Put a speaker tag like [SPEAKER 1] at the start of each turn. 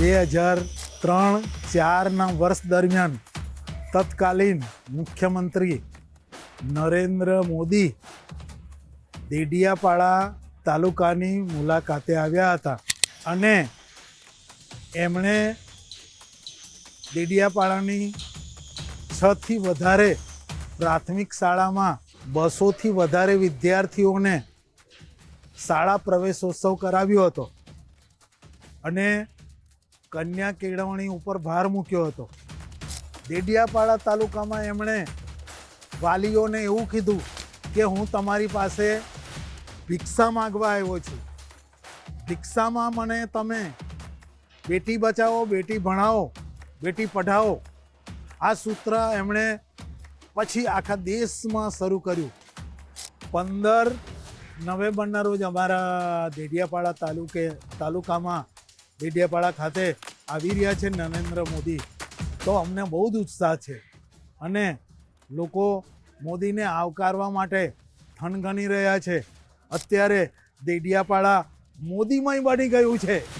[SPEAKER 1] બે હજાર ત્રણ ચારના વર્ષ દરમિયાન તત્કાલીન મુખ્યમંત્રી નરેન્દ્ર મોદી દેડિયાપાડા તાલુકાની મુલાકાતે આવ્યા હતા અને એમણે દેડિયાપાડાની છથી વધારે પ્રાથમિક શાળામાં બસોથી વધારે વિદ્યાર્થીઓને શાળા પ્રવેશોત્સવ કરાવ્યો હતો. અને કન્યા કેળવણી ઉપર ભાર મૂક્યો હતો. દેડિયાપાડા તાલુકામાં એમણે વાલીઓને એવું કીધું કે હું તમારી પાસે ભિક્ષા માગવા આવ્યો છું. ભિક્ષામાં મને તમે બેટી બચાવો, બેટી ભણાવો, બેટી પઢાઓ આ સૂત્ર એમણે પછી આખા દેશમાં શરૂ કર્યું. પંદર નવેમ્બરના રોજ અમારા દેડિયાપાડા તાલુકે તાલુકામાં દેડિયાપાડા ખાતે આવી રહ્યા છે નરેન્દ્ર મોદી. તો અમને બહુ જ ઉત્સાહ છે અને લોકો મોદીને આવકારવા માટે થનગણી રહ્યા છે. અત્યારે દેડિયાપાડા મોદીમય બની ગયું છે.